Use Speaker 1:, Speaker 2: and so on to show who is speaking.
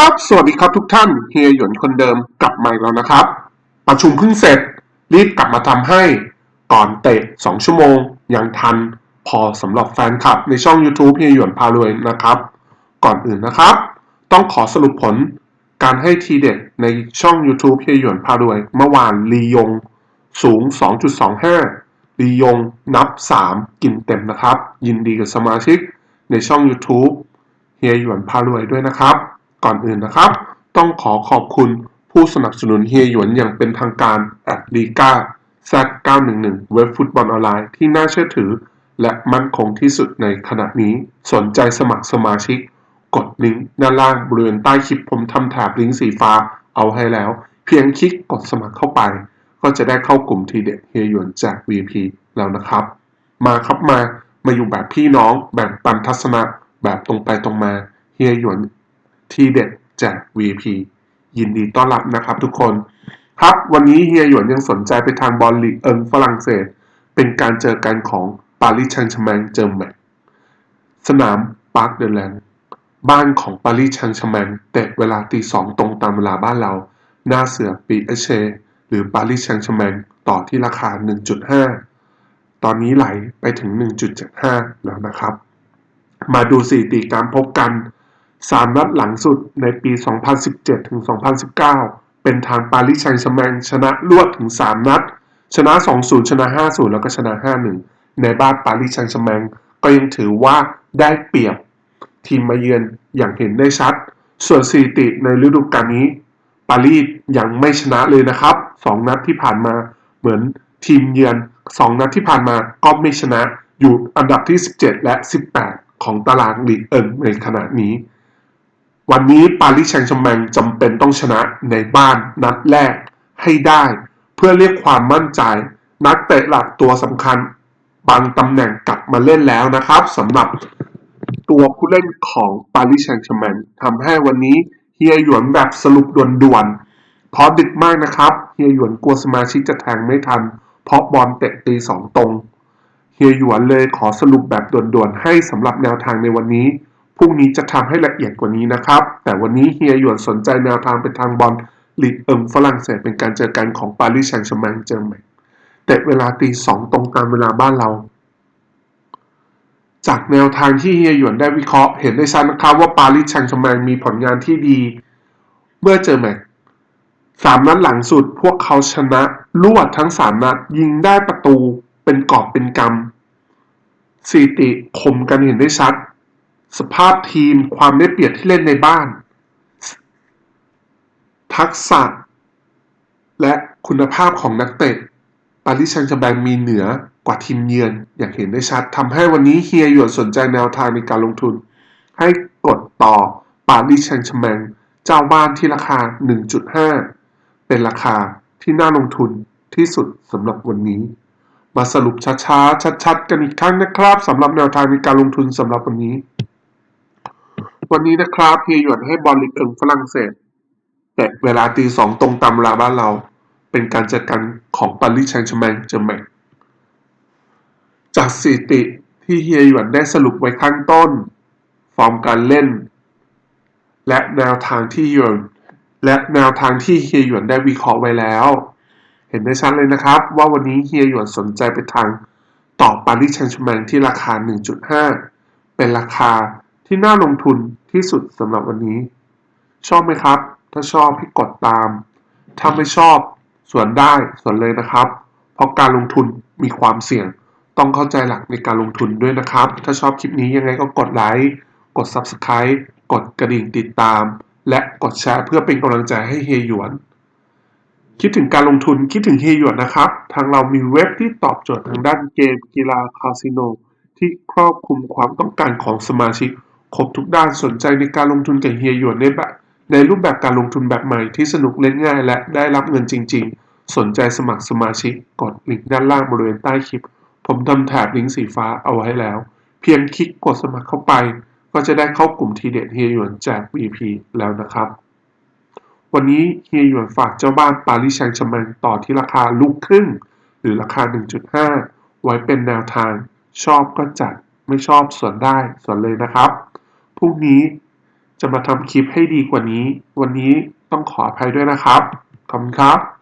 Speaker 1: ครับ สวัสดีครับทุกท่าน เฮียหยวนคนเดิมกลับมาแล้วนะครับ ประชุมเพิ่งเสร็จ รีบกลับมาทำให้ ก่อนเตะ 2 ชั่วโมง ยังทัน พอสำหรับแฟนคลับในช่อง YouTube เฮียหยวนพารวยนะครับ ก่อนอื่นนะครับ ต้องขอสรุปผล การให้ทีเด็ดในช่อง YouTube เฮียหยวนพารวย เมื่อวานลียง สูง 2.25ลียงนับ 3 กินเต็มนะครับ ยินดีกับสมาชิกในช่อง YouTube เฮียหยวนพารวยด้วยนะครับ ก่อนอื่นนะครับ ต้องขอขอบคุณผู้สนับสนุนเฮียหยวนอย่างเป็นทางการแอดลีกา Z911 เว็บฟุตบอลออนไลน์ที่น่าเชื่อถือ และมั่นคงที่สุดในขณะนี้ สนใจสมัครสมาชิก กดลิงก์ด้านล่างบริเวณใต้คลิปผมทำแถบลิงก์สีฟ้าเอาให้แล้ว เพียงคลิกกดสมัครเข้าไป ก็จะได้เข้ากลุ่มทีเด็ดเฮียหยวนจาก VP แล้วนะครับ มาครับมามาอยู่แบบพี่น้องแบ่งปันทัศนะแบบตรงไปตรงมาเฮียหยวน ทีเด็ดจาก VP ยินดีต้อนรับนะครับทุกคน ครับวันนี้เฮียหยวนยังสนใจไปทางบอลลีกเอิงฝรั่งเศส เป็นการเจอกันของปารีสแชงต์แชร์แมงเจอแมงสนามปาร์คเดลแลนด์บ้านของปารีสแชงต์แชร์แมงเตะเวลาตีสองตรงตามเวลาบ้านเรา หน้าเสือปีเอเชหรือปารีสแชงต์แชร์แมงต่อที่ราคา 1.5 ตอนนี้ไหลไปถึง 1.75 แล้วนะครับ มาดูสถิติการพบกัน 3 นัดหลังสุดในปี 2017 ถึง 2019 เป็นทางปารีสแซงต์แชร์แมงชนะรวดถึง 3 นัด ชนะ 2-0 ชนะ 5-0 แล้วก็ชนะ 5-1 ในบ้านปารีสแซงต์แชร์แมงก็ยังถือว่าได้เปรียบทีมมาเยือนอย่างเห็นได้ชัด ส่วนสถิติในฤดูกาลนี้ปารีสยังไม่ชนะเลยนะครับ 2 นัดที่ผ่านมาเหมือนทีมเยือน 2 นัดที่ผ่านมาก็ไม่ชนะอยู่อันดับที่ 17 และ 18 ของตารางลีกเอิงในขณะนี้ วันนี้ปารีสแซงต์แชร์แมงจำเป็นต้องชนะในบ้านนัดแรกให้ได้ เพื่อเรียกความมั่นใจ นักเตะหลักตัวสำคัญ บางตำแหน่งกลับมาเล่นแล้วนะครับสำหรับตัวผู้เล่นของปารีสแซงต์แชร์แมงทำให้วันนี้เฮียหยวนแบบสรุปด่วนๆเพราะดึกมากนะครับเฮียหยวนกลัวสมาชิกจะแทงไม่ทัน เพราะบอลเตะตีสองตรงเฮียหยวนเลยขอสรุปแบบด่วนๆให้สำหรับแนวทางในวันนี้ พรุ่งนี้จะทำให้ละเอียดกว่านี้นะครับ แต่วันนี้เฮียหยวนสนใจแนวทางเป็นทางบอลลีกเอิงฝรั่งเศสเป็นการเจอกันของปารีสแซงต์แชร์แมงเจอแมงแต่เวลาตีสองตรงตามเวลาบ้านเรา จากแนวทางที่เฮียหยวนได้วิเคราะห์ เห็นได้ชัดนะครับว่าปารีสแซงต์แชร์แมงมีผลงานที่ดี เมื่อเจอแมงสามนัดหลังสุดพวกเขาชนะรวดทั้งสามนัดยิงได้ประตูเป็นกอบเป็นกำสถิติคมกันเห็นได้ชัด สภาพทีมความได้เปรียบที่เล่นในบ้าน ทักษะ และคุณภาพของนักเตะปารีสแซงต์แชร์แมงมีเหนือกว่าทีมเยือนอย่างเห็นได้ชัดทำให้วันนี้เฮียหยวนสนใจแนวทางในการลงทุน ให้กดต่อปารีสแซงต์แชร์แมงเจ้าบ้านที่ราคา 1.5 เป็นราคาที่น่าลงทุนที่สุดสำหรับวันนี้ มาสรุปช้าๆ ชัดๆ กันอีกครั้งนะครับสำหรับแนวทางในการลงทุนสำหรับวันนี้ วันนี้นะครับเฮียหยวนให้บอลลีกเอิงฝรั่งเศสแต่เวลาตีสองตรงตามเวลาบ้านเรา เป็นการเจอกันของปารีสแซงต์แชร์แมงเจอแมงจากสถิติที่เฮียหยวนได้สรุปไว้ข้างต้น ฟอร์มการเล่น และแนวทางที่หยวนและแนวทางที่เฮียหยวนได้วิเคราะห์ไว้แล้ว เห็นได้ชัดเลยนะครับ ว่าวันนี้เฮียหยวนสนใจไปทางต่อปารีสแซงต์แชร์แมงที่ราคา 1.5 เป็นราคา ที่น่าลงทุนที่สุดสำหรับวันนี้ ชอบไหมครับ ถ้าชอบให้กดตาม ถ้าไม่ชอบส่วนได้ส่วนเลยนะครับ เพราะการลงทุนมีความเสี่ยง ต้องเข้าใจหลักในการลงทุนด้วยนะครับ ถ้าชอบคลิปนี้ยังไงก็กดไลค์กด Subscribe กดกระดิ่งติดตาม และกดแชร์เพื่อเป็นกำลังใจให้เฮยวนคิดถึงการลงทุนคิดถึงเฮยหยวนนะครับ ทางเรามีเว็บที่ตอบโจทย์ทางด้านเกมกีฬาคาสิโนที่ครอบคลุมความต้องการของสมาชิก ครบทุกด้านสนใจในการลงทุนกับเฮียหยวนในแบบในรูปแบบการลงทุนแบบใหม่ที่สนุกเล่นง่าย และได้รับเงินจริง ๆ สนใจสมัครสมาชิกกดลิงก์ด้านล่างบริเวณใต้คลิป ผมทำแถบลิงก์สีฟ้าเอาไว้แล้ว เพียงคลิกกดสมัครเข้าไป ก็จะได้เข้ากลุ่มทีเด็ดเฮียหยวนจาก VP แล้วนะครับ วันนี้เฮียหยวนฝากเจ้าบ้านปารีสแซงต์แชร์แมงต่อที่ราคาลูกครึ่ง หรือราคา 1.5 ไว้เป็นแนวทาง ชอบก็จัดไม่ชอบส่วนได้ส่วนเลยนะครับ รุ่งนี้ จะมาทำคลิปให้ดีกว่านี้ วันนี้ต้องขออภัยด้วยนะครับ ขอบคุณครับ